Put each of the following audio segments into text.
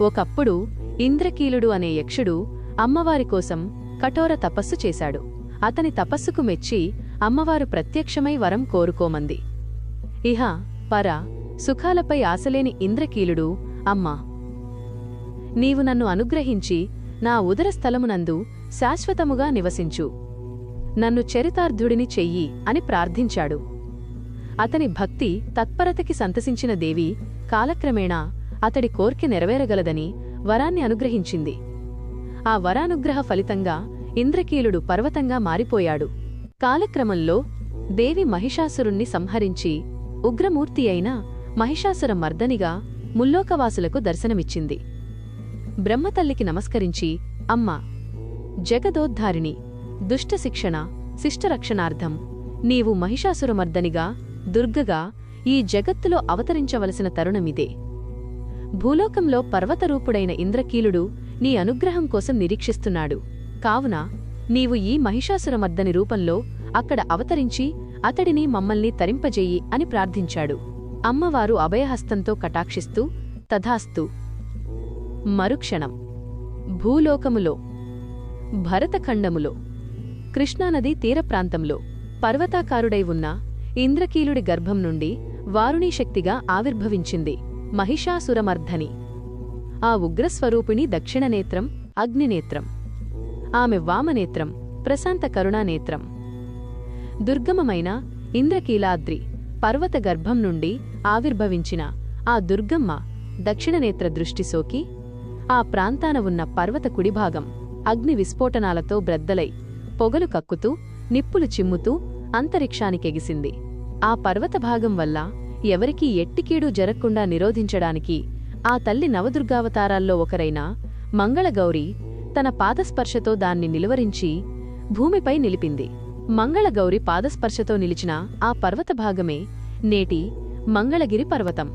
ఒకప్పుడు ఇంద్రకీలుడు అనే యక్షుడు అమ్మవారి కోసం కఠోర తపస్సు చేశాడు. అతని తపస్సుకు మెచ్చి అమ్మవారు ప్రత్యక్షమై వరం కోరుకోమంది. ఇహ పర సుఖాలపై ఆశలేని ఇంద్రకీలుడు అమ్మా! నీవు నన్ను అనుగ్రహించి నా ఉదర స్థలమునందు శాశ్వతముగా నివసించు. నన్ను చరితార్థుడిని చెయ్యి అని ప్రార్థించాడు. అతని భక్తి తత్పరతకి సంతసించిన దేవి కాలక్రమేణా అతడి కోర్కె నెరవేరగలదని వరాన్ని అనుగ్రహించింది. ఆ వరానుగ్రహ ఫలితంగా ఇంద్రకీలుడు పర్వతంగా మారిపోయాడు. కాలక్రమంలో దేవి మహిషాసురుణ్ణి సంహరించి ఉగ్రమూర్తి అయిన మహిషాసుర మర్దనిగా ముల్లోకవాసులకు దర్శనమిచ్చింది. బ్రహ్మతల్లికి నమస్కరించి అమ్మా జగదోద్ధారిణి దుష్టశిక్షణ శిష్టరక్షణార్థం నీవు మహిషాసురమర్దనిగా దుర్గగా ఈ జగత్తులో అవతరించవలసిన తరుణమిదే. భూలోకంలో పర్వతరూపుడైన ఇంద్రకీలుడు నీ అనుగ్రహం కోసం నిరీక్షిస్తున్నాడు. కావున నీవు ఈ మహిషాసురమర్దని రూపంలో అక్కడ అవతరించి అతడిని మమ్మల్ని తరింపజేయి అని ప్రార్థించాడు. అమ్మవారు అభయహస్తంతో కటాక్షిస్తూ తథాస్తు మరుక్షణం భూలోకములో భరతఖండములో కృష్ణానది తీరప్రాంతంలో పర్వతాకారుడై ఉన్న ఇంద్రకీలుడి గర్భం నుండి వారుణీ శక్తిగా ఆవిర్భవించింది. మహిషాసురమర్ధని. ఆ ఉగ్రస్వరూపిణి దక్షిణనేత్రం అగ్నినేత్రం. ఆమె వామనేత్రం ప్రశాంత కరుణానేత్రం. దుర్గమమైన ఇంద్రకీలాద్రి పర్వత గర్భం నుండి ఆవిర్భవించిన ఆ దుర్గమ్మ దక్షిణనేత్ర దృష్టి సోకి ఆ ప్రాంతాన ఉన్న పర్వత కుడిభాగం అగ్ని విస్ఫోటనాలతో బ్రద్దలై పొగలు కక్కుతూ నిప్పులు చిమ్ముతూ అంతరిక్షానికెగిసింది. ఆ పర్వత భాగం వల్ల ఎవరికీ ఎట్టికీడు జరగకుండా నిరోధించడానికి ఆ తల్లి నవదుర్గావతారాల్లో ఒకరైన మంగళగౌరి తన పాదస్పర్శతో దాన్ని నిలువరించి భూమిపై నిలిపింది. మంగళగౌరి పాదస్పర్శతో నిలిచిన ఆ పర్వత భాగమే నేటి మంగళగిరి పర్వతం.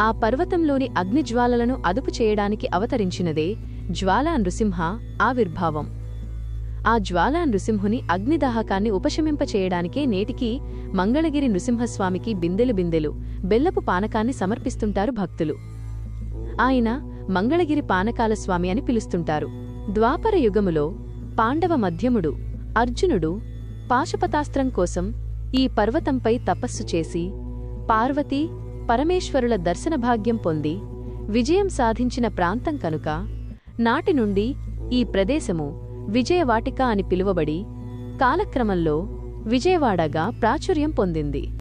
ఆ పర్వతంలోని అగ్నిజ్వాలలను అదుపు చేయడానికి అవతరించినదే జ్వాలా నృసింహ ఆవిర్భావం. ఆ జ్వాలా నృసింహుని అగ్నిదాహకాన్ని ఉపశమింపచేయడానికే నేటికి మంగళగిరి నృసింహస్వామికి బిందెలు బిందెలు బెల్లపు పానకాన్ని సమర్పిస్తుంటారు భక్తులు. ఆయన మంగళగిరి పానకాల స్వామి అని పిలుస్తుంటారు. ద్వాపర యుగములో పాండవ మధ్యముడు అర్జునుడు పాశుపతాస్త్రం కోసం ఈ పర్వతంపై తపస్సు చేసి పార్వతి పరమేశ్వరుల దర్శన భాగ్యం పొంది విజయం సాధించిన ప్రాంతం కనుక నాటి నుండి ఈ ప్రదేశము విజయవాటిక అని పిలువబడి కాలక్రమంలో విజయవాడగా ప్రాచుర్యం పొందింది.